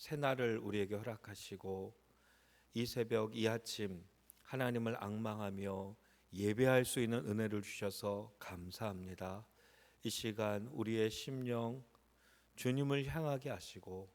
새 날을 우리에게 허락하시고 이 새벽 이 아침 하나님을 앙망하며 예배할 수 있는 은혜를 주셔서 감사합니다. 이 시간 우리의 심령 주님을 향하게 하시고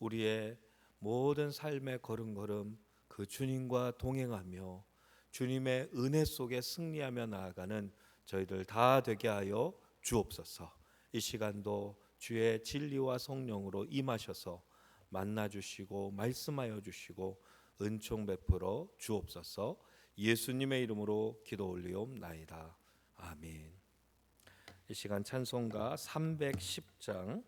우리의 모든 삶의 걸음걸음 그 주님과 동행하며 주님의 은혜 속에 승리하며 나아가는 저희들 다 되게 하여 주옵소서. 이 시간도 주의 진리와 성령으로 임하셔서 만나 주시고 말씀하여 주시고 은총 베풀어 주옵소서. 예수님의 이름으로 기도 올리옵나이다. 아멘. 이 시간 찬송가 310장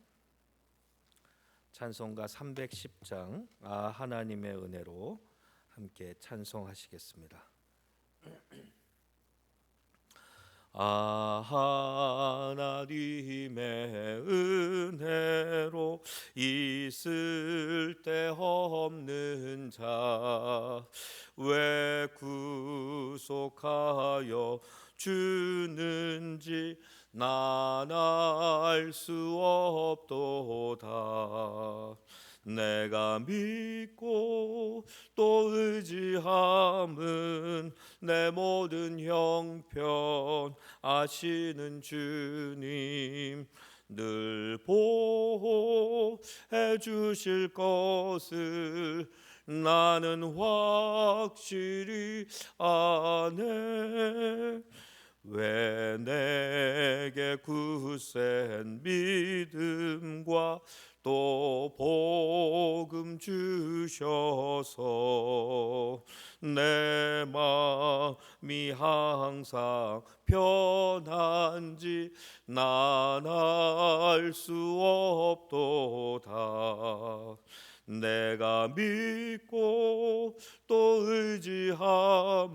찬송가 310장 아 하나님의 은혜로 함께 찬송하시겠습니다. 아 하나님의 은혜로 있을 데 없는 자 왜 구속하여 주는지 난 알 수 없도다 내가 믿고 또 의지함은 내 모든 형편 아시는 주님 늘 보호해 주실 것을 나는 확실히 아네 왜 내게 굳센 믿음과 또 복음 주셔서 내 마음이 항상 편한지 난 알 수 없도다 내가 믿고 또 의지함은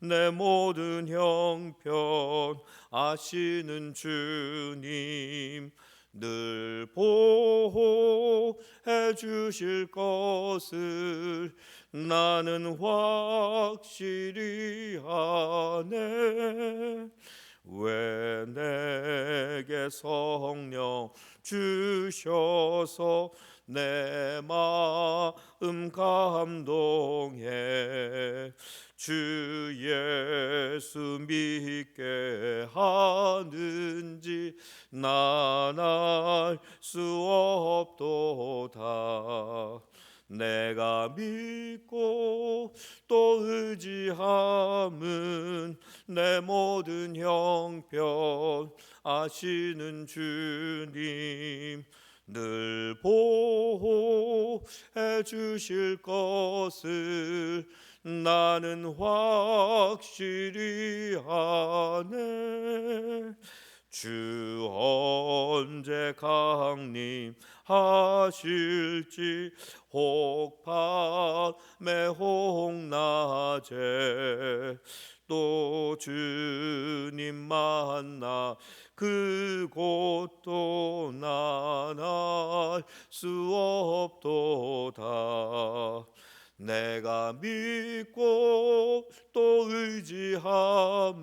내 모든 형편 아시는 주님 늘 보호해 주실 것을 나는 확실히 아네. 왜 내게 성령 주셔서 내 마음 감동해. 주 예수 믿게 하는지 난알수 없도다. 내가 믿고 또 의지함은 내 모든 형편 아시는 주님 늘 보호해 주실 것을 나는 확실히 아네. 주 언제 강림하실지 혹 밤에 혹낮에 또 주님 만나 그곳도 난알 수 없도다. 내가 믿고 또 의지함은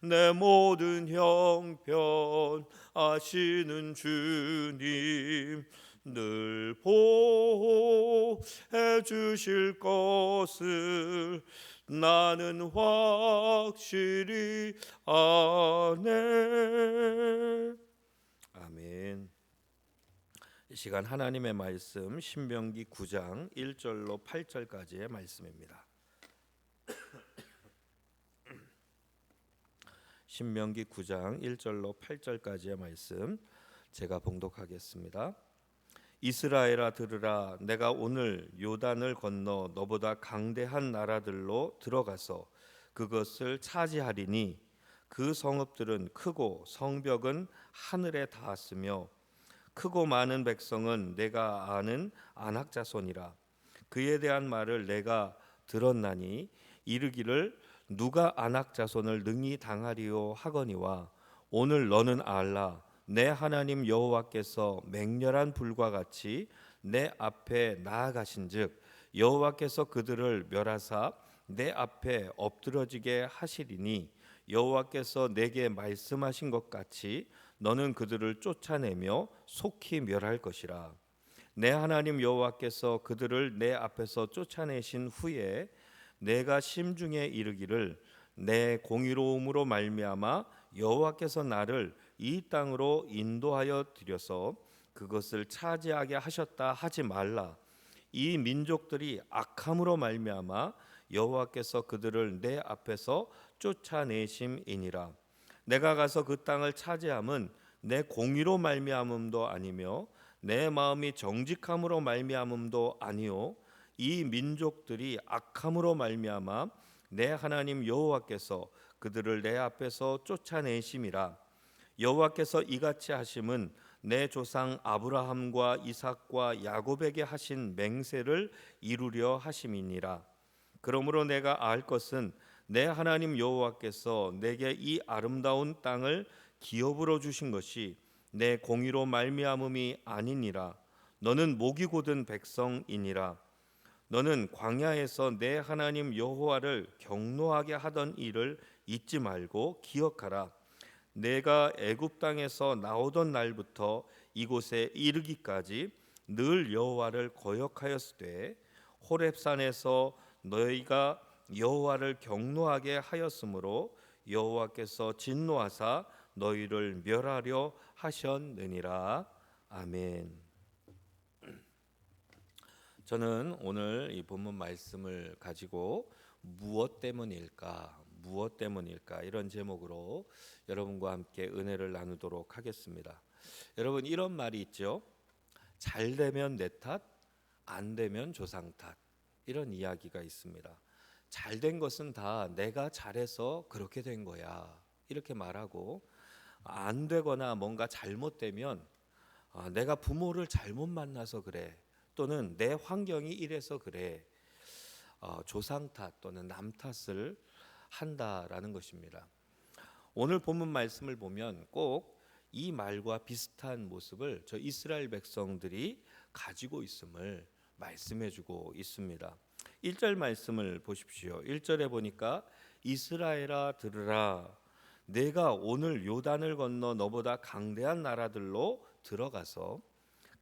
내 모든 형편 아시는 주님 늘 보호해 주실 것을 나는 확실히 아네. 아멘. 이 시간 하나님의 말씀 신명기 9장 1절로 8절까지의 말씀입니다. 신명기 9장 1절로 8절까지의 말씀 제가 봉독하겠습니다. 이스라엘아 들으라 내가 오늘 요단을 건너 너보다 강대한 나라들로 들어가서 그것을 차지하리니 그 성읍들은 크고 성벽은 하늘에 닿았으며 크고 많은 백성은 내가 아는 안악자손이라. 그에 대한 말을 내가 들었나니 이르기를 누가 안악자손을 능히 당하리요 하거니와 오늘 너는 알라 내 하나님 여호와께서 맹렬한 불과 같이 내 앞에 나아가신즉 여호와께서 그들을 멸하사 내 앞에 엎드러지게 하시리니 여호와께서 내게 말씀하신 것 같이 너는 그들을 쫓아내며 속히 멸할 것이라. 내 하나님 여호와께서 그들을 내 앞에서 쫓아내신 후에 내가 심중에 이르기를 내 공의로움으로 말미암아 여호와께서 나를 이 땅으로 인도하여 들여서 그것을 차지하게 하셨다 하지 말라. 이 민족들이 악함으로 말미암아 여호와께서 그들을 내 앞에서 쫓아내심이니라. 내가 가서 그 땅을 차지함은 내 공의로 말미암음도 아니며 내 마음이 정직함으로 말미암음도 아니요. 이 민족들이 악함으로 말미암아 내 하나님 여호와께서 그들을 내 앞에서 쫓아내심이라 여호와께서 이같이 하심은 내 조상 아브라함과 이삭과 야곱에게 하신 맹세를 이루려 하심이니라. 그러므로 내가 알 것은 내 하나님 여호와께서 내게 이 아름다운 땅을 기업으로 주신 것이 내 공의로 말미암음이 아니니라. 너는 목이 곧은 백성이니라. 너는 광야에서 내 하나님 여호와를 경노하게 하던 일을 잊지 말고 기억하라 내가 애굽 땅에서 나오던 날부터 이곳에 이르기까지 늘 여호와를 거역하였으되 호렙산에서 너희가 여호와를 경노하게 하였으므로 여호와께서 진노하사 너희를 멸하려 하셨느니라 아멘. 저는 오늘 이 본문 말씀을 가지고 무엇 때문일까? 무엇 때문일까? 이런 제목으로 여러분과 함께 은혜를 나누도록 하겠습니다. 여러분 이런 말이 있죠. 잘 되면 내 탓, 안 되면 조상 탓. 이런 이야기가 있습니다. 잘 된 것은 다 내가 잘해서 그렇게 된 거야. 이렇게 말하고 안 되거나 뭔가 잘못되면 아, 내가 부모를 잘못 만나서 그래. 또는 내 환경이 이래서 그래. 어, 조상 탓 또는 남 탓을 한다라는 것입니다. 오늘 본문 말씀을 보면 꼭 이 말과 비슷한 모습을 저 이스라엘 백성들이 가지고 있음을 말씀해 주고 있습니다. 1절 말씀을 보십시오. 1절에 보니까 이스라엘아 들으라 내가 오늘 요단을 건너 너보다 강대한 나라들로 들어가서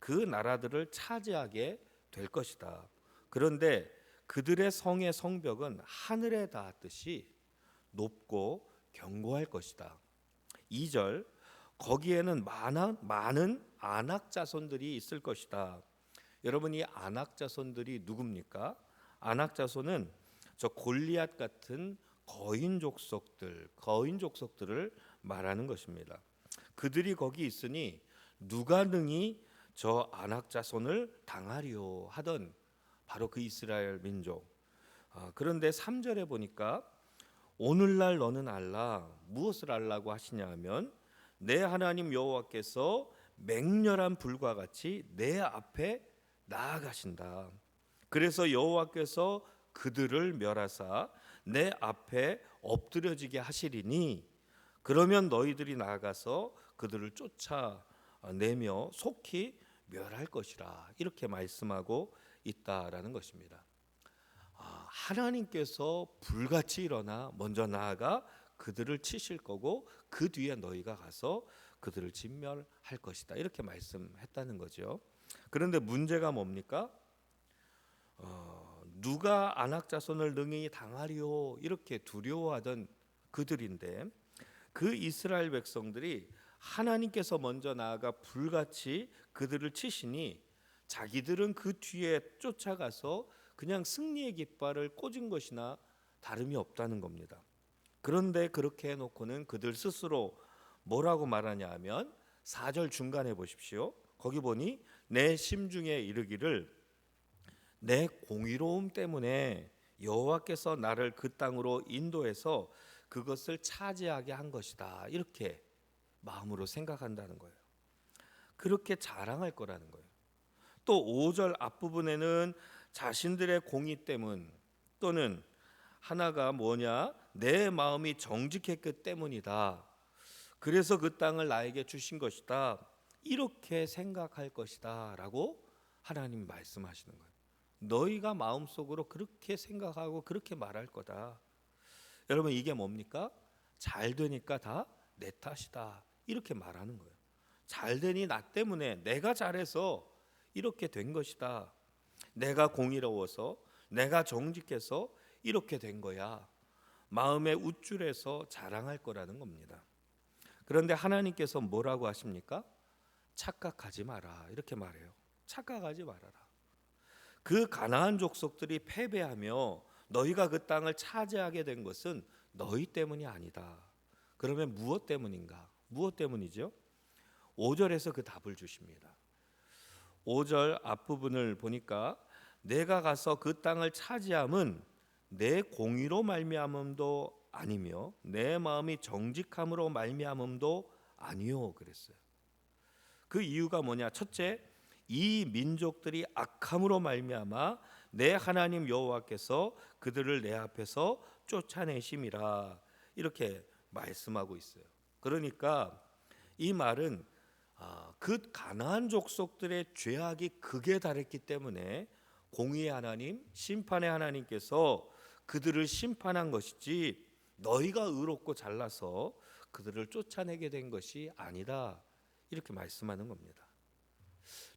그 나라들을 차지하게 될 것이다. 그런데 그들의 성의 성벽은 하늘에 닿았듯이 높고 견고할 것이다. 2절 거기에는 많은 많은 안악 자손들이 있을 것이다. 여러분 이 안악 자손들이 누굽니까? 안악 자손은 저 골리앗 같은 거인 족속들, 거인 족속들을 말하는 것입니다. 그들이 거기 있으니 누가 능히 저 안악 자손을 당하리요 하던 바로 그 이스라엘 민족. 아, 그런데 3절에 보니까 오늘날 너는 알라 무엇을 알라고 하시냐 하면 내 하나님 여호와께서 맹렬한 불과 같이 내 앞에 나아가신다. 그래서 여호와께서 그들을 멸하사 내 앞에 엎드려지게 하시리니 그러면 너희들이 나아가서 그들을 쫓아내며 속히 멸할 것이라 이렇게 말씀하고 있다라는 것입니다. 아, 하나님께서 불같이 일어나 먼저 나아가 그들을 치실 거고 그 뒤에 너희가 가서 그들을 진멸할 것이다 이렇게 말씀했다는 거죠. 그런데 문제가 뭡니까? 어, 누가 안악 자손을 능히 당하리요 이렇게 두려워하던 그들인데 그 이스라엘 백성들이 하나님께서 먼저 나아가 불같이 그들을 치시니 자기들은 그 뒤에 쫓아가서 그냥 승리의 깃발을 꽂은 것이나 다름이 없다는 겁니다. 그런데 그렇게 해놓고는 그들 스스로 뭐라고 말하냐 하면 4절 중간에 보십시오. 거기 보니 내 심중에 이르기를 내 공의로움 때문에 여호와께서 나를 그 땅으로 인도해서 그것을 차지하게 한 것이다. 이렇게 마음으로 생각한다는 거예요. 그렇게 자랑할 거라는 거예요. 또 5절 앞부분에는 자신들의 공의 때문 또는 하나가 뭐냐? 내 마음이 정직했기 때문이다. 그래서 그 땅을 나에게 주신 것이다. 이렇게 생각할 것이다라고 하나님이 말씀하시는 거예요. 너희가 마음속으로 그렇게 생각하고 그렇게 말할 거다. 여러분 이게 뭡니까? 잘 되니까 다 내 탓이다. 이렇게 말하는 거예요. 잘 되니 나 때문에 내가 잘해서 이렇게 된 것이다. 내가 공의로워서 내가 정직해서 이렇게 된 거야. 마음의 우쭐해서 자랑할 거라는 겁니다. 그런데 하나님께서 뭐라고 하십니까? 착각하지 마라. 이렇게 말해요. 착각하지 말아라. 그 가나안 족속들이 패배하며 너희가 그 땅을 차지하게 된 것은 너희 때문이 아니다. 그러면 무엇 때문인가? 무엇 때문이죠? 5절에서 그 답을 주십니다. 5절 앞부분을 보니까 내가 가서 그 땅을 차지함은 내 공의로 말미암음도 아니며 내 마음이 정직함으로 말미암음도 아니요 그랬어요. 그 이유가 뭐냐? 첫째, 이 민족들이 악함으로 말미암아 내 하나님 여호와께서 그들을 내 앞에서 쫓아내심이라 이렇게 말씀하고 있어요. 그러니까 이 말은 아, 그 가나안 족속들의 죄악이 극에 달했기 때문에 공의의 하나님, 심판의 하나님께서 그들을 심판한 것이지 너희가 의롭고 잘나서 그들을 쫓아내게 된 것이 아니다. 이렇게 말씀하는 겁니다.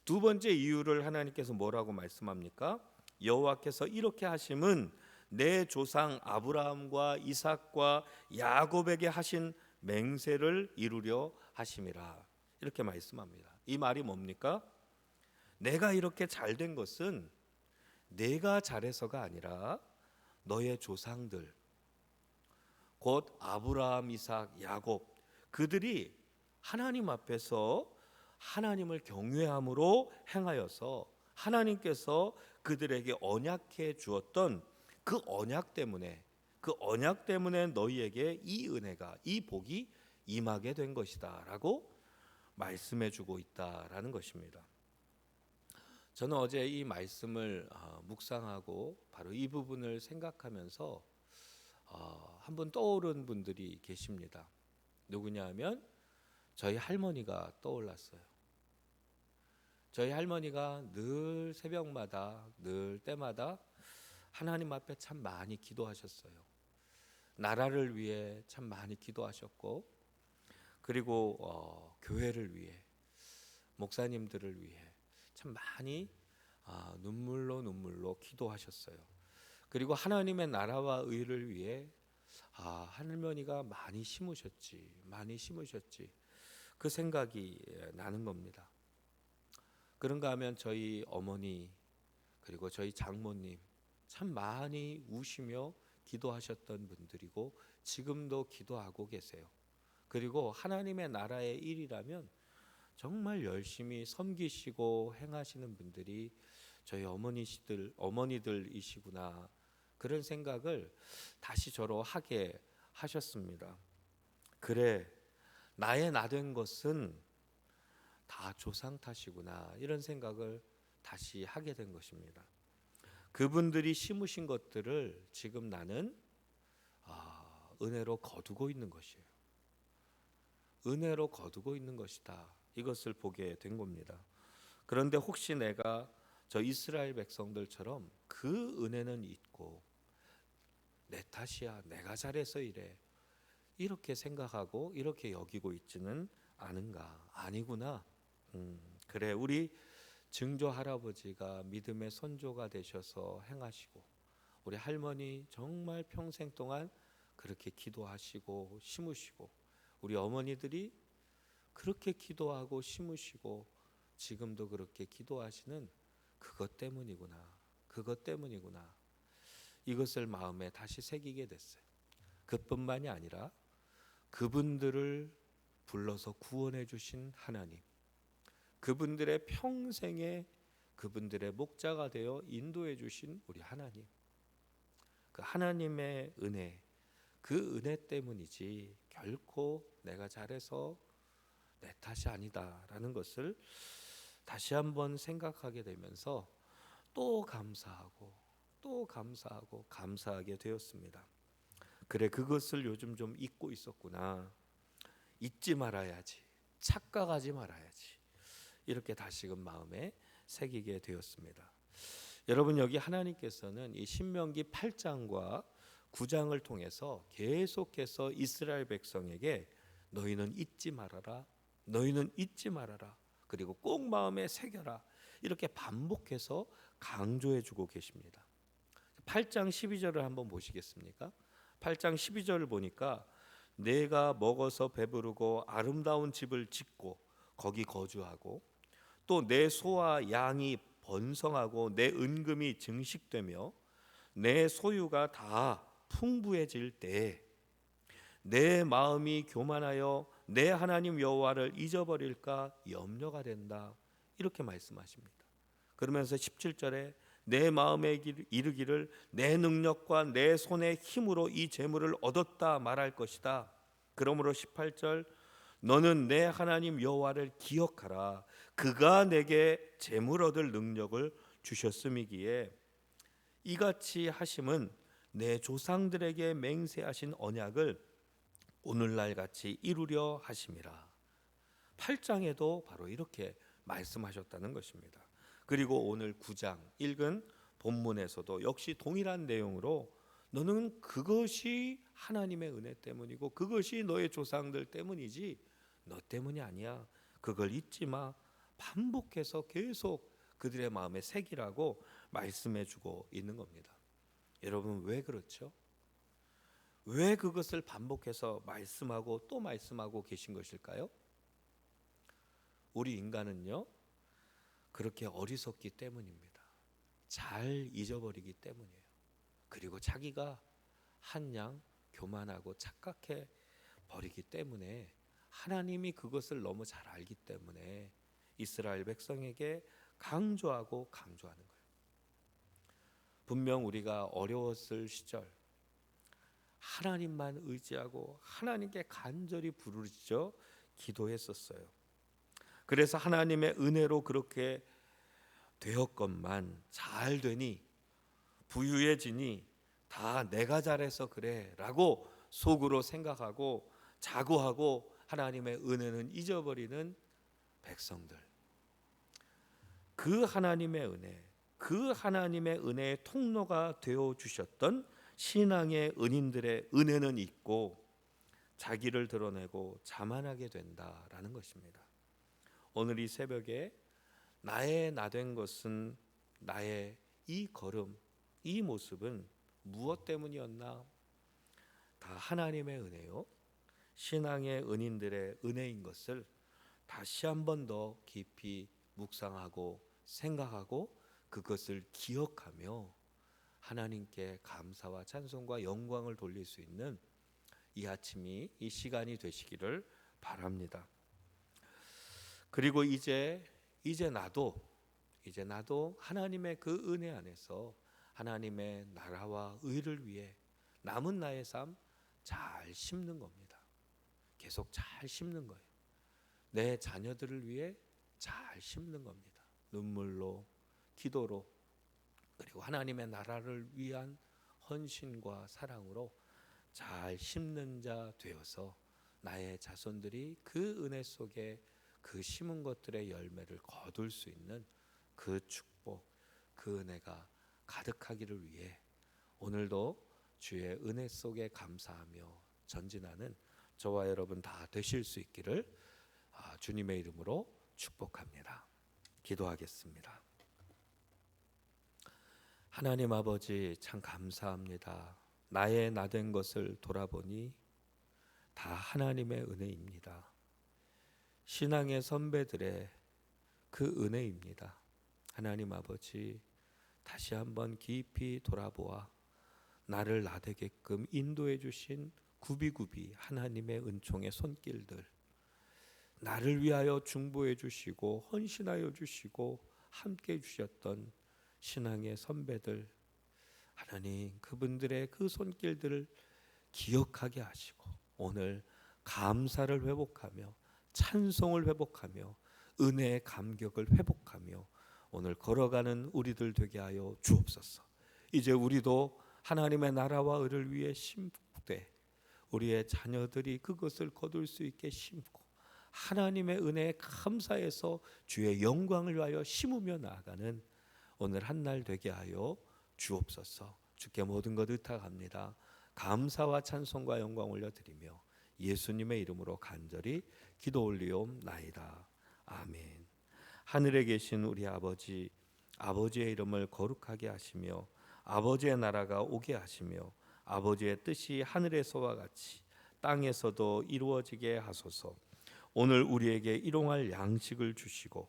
두 번째 이유를 하나님께서 뭐라고 말씀합니까? 여호와께서 이렇게 하심은 내 조상 아브라함과 이삭과 야곱에게 하신 맹세를 이루려 하심이라. 이렇게 말씀합니다. 이 말이 뭡니까? 내가 이렇게 잘 된 것은 내가 잘해서가 아니라 너의 조상들 곧 아브라함, 이삭, 야곱 그들이 하나님 앞에서 하나님을 경외함으로 행하여서 하나님께서 그들에게 언약해 주었던 그 언약 때문에 그 언약 때문에 너희에게 이 은혜가 이 복이 임하게 된 것이다라고 말씀해 주고 있다라는 것입니다. 저는 어제 이 말씀을 어, 묵상하고 바로 이 부분을 생각하면서 어, 한번 떠오른 분들이 계십니다. 누구냐면 저희 할머니가 떠올랐어요. 저희 할머니가 늘 새벽마다 늘 때마다 하나님 앞에 참 많이 기도하셨어요. 나라를 위해 참 많이 기도하셨고 그리고 어, 교회를 위해 목사님들을 위해 참 많이 아, 눈물로 눈물로 기도하셨어요. 그리고 하나님의 나라와 의를 위해 아, 할머니가 많이 심으셨지, 많이 심으셨지. 그 생각이 나는 겁니다. 그런가 하면 저희 어머니 그리고 저희 장모님 참 많이 우시며 기도하셨던 분들이고 지금도 기도하고 계세요. 그리고 하나님의 나라의 일이라면 정말 열심히 섬기시고 행하시는 분들이 저희 어머니들 어머니들이시구나 그런 생각을 다시 저로 하게 하셨습니다. 그래 나의 나 된 것은 다 조상 탓이구나 이런 생각을 다시 하게 된 것입니다. 그분들이 심으신 것들을 지금 나는 아, 은혜로 거두고 있는 것이에요. 은혜로 거두고 있는 것이다. 이것을 보게 된 겁니다. 그런데 혹시 내가 저 이스라엘 백성들처럼 그 은혜는 있고 내 탓이야 내가 잘해서 이래 이렇게 생각하고 이렇게 여기고 있지는 않은가 아니구나 음, 그래 우리 증조 할아버지가 믿음의 선조가 되셔서 행하시고 우리 할머니 정말 평생 동안 그렇게 기도하시고 심으시고 우리 어머니들이 그렇게 기도하고 심으시고 지금도 그렇게 기도하시는 그것 때문이구나. 그것 때문이구나. 이것을 마음에 다시 새기게 됐어요. 그뿐만이 아니라 그분들을 불러서 구원해 주신 하나님. 그분들의 평생에 그분들의 목자가 되어 인도해 주신 우리 하나님. 그 하나님의 은혜, 그 은혜 때문이지 결코 내가 잘해서 내 탓이 아니다라는 것을 다시 한번 생각하게 되면서 또 감사하고 또 감사하고 감사하게 되었습니다. 그래 그것을 요즘 좀 잊고 있었구나. 잊지 말아야지. 착각하지 말아야지. 이렇게 다시금 마음에 새기게 되었습니다. 여러분 여기 하나님께서는 이 신명기 8장과 9장을 통해서 계속해서 이스라엘 백성에게 너희는 잊지 말아라. 너희는 잊지 말아라. 그리고 꼭 마음에 새겨라. 이렇게 반복해서 강조해 주고 계십니다. 8장 12절을 한번 보시겠습니까? 8장 12절을 보니까 내가 먹어서 배부르고 아름다운 집을 짓고 거기 거주하고 또 내 소와 양이 번성하고 내 은금이 증식되며 내 소유가 다 풍부해질 때내 마음이 교만하여 내 하나님 여호와를 잊어버릴까 염려가 된다. 이렇게 말씀하십니다. 그러면서 17절에 내 마음에 이르기를 내 능력과 내 손의 힘으로 이 재물을 얻었다 말할 것이다. 그러므로 18절 너는 내 하나님 여호와를 기억하라. 그가 내게 재물 얻을 능력을 주셨음이기에 이같이 하심은 내 조상들에게 맹세하신 언약을 오늘날 같이 이루려 하심이라. 8장에도 바로 이렇게 말씀하셨다는 것입니다. 그리고 오늘 9장 읽은 본문에서도 역시 동일한 내용으로 너는 그것이 하나님의 은혜 때문이고 그것이 너의 조상들 때문이지 너 때문이 아니야. 그걸 잊지 마. 반복해서 계속 그들의 마음에 새기라고 말씀해 주고 있는 겁니다. 여러분 왜 그렇죠? 왜 그것을 반복해서 말씀하고 또 말씀하고 계신 것일까요? 우리 인간은요, 그렇게 어리석기 때문입니다. 잘 잊어버리기 때문이에요. 그리고 자기가 한 양 교만하고 착각해 버리기 때문에 하나님이 그것을 너무 잘 알기 때문에 이스라엘 백성에게 강조하고 강조하는 거예요. 분명 우리가 어려웠을 시절 하나님만 의지하고 하나님께 간절히 부르짖어 기도했었어요. 그래서 하나님의 은혜로 그렇게 되었건만 잘 되니 부유해지니 다 내가 잘해서 그래라고 속으로 생각하고 자고하고 하나님의 은혜는 잊어버리는 백성들. 그 하나님의 은혜, 그 하나님의 은혜의 통로가 되어 주셨던 신앙의 은인들의 은혜는 있고 자기를 드러내고 자만하게 된다라는 것입니다. 오늘 이 새벽에 나의 나 된 것은 나의 이 걸음, 이 모습은 무엇 때문이었나? 다 하나님의 은혜요. 신앙의 은인들의 은혜인 것을 다시 한 번 더 깊이 묵상하고 생각하고 그것을 기억하며 하나님께 감사와 찬송과 영광을 돌릴 수 있는 이 아침이 이 시간이 되시기를 바랍니다. 그리고 이제 이제 나도 이제 나도 하나님의 그 은혜 안에서 하나님의 나라와 의를 위해 남은 나의 삶 잘 심는 겁니다. 계속 잘 심는 거예요. 내 자녀들을 위해 잘 심는 겁니다. 눈물로, 기도로, 그리고 하나님의 나라를 위한 헌신과 사랑으로 잘 심는 자 되어서 나의 자손들이 그 은혜 속에 그 심은 것들의 열매를 거둘 수 있는 그 축복, 그 은혜가 가득하기를 위해 오늘도 주의 은혜 속에 감사하며 전진하는 저와 여러분 다 되실 수 있기를 아, 주님의 이름으로 축복합니다. 기도하겠습니다. 하나님 아버지 참 감사합니다. 나의 나 된 것을 돌아보니 다 하나님의 은혜입니다. 신앙의 선배들의 그 은혜입니다. 하나님 아버지 다시 한번 깊이 돌아보아 나를 나되게끔 인도해 주신 구비구비 하나님의 은총의 손길들 나를 위하여 중보해 주시고 헌신하여 주시고 함께 해 주셨던 신앙의 선배들 하나님 그분들의 그 손길들을 기억하게 하시고 오늘 감사를 회복하며 찬송을 회복하며 은혜의 감격을 회복하며 오늘 걸어가는 우리들 되게 하여 주옵소서. 이제 우리도 하나님의 나라와 의를 위해 심되 우리의 자녀들이 그것을 거둘 수 있게 심고 하나님의 은혜에 감사해서 주의 영광을 위하여 심으며 나아가는 오늘 한 날 되게 하여 주옵소서. 주께 모든 것 의탁합니다. 감사와 찬송과 영광 올려드리며 예수님의 이름으로 간절히 기도 올리옵나이다. 아멘. 하늘에 계신 우리 아버지 아버지의 이름을 거룩하게 하시며 아버지의 나라가 오게 하시며 아버지의 뜻이 하늘에서와 같이 땅에서도 이루어지게 하소서. 오늘 우리에게 일용할 양식을 주시고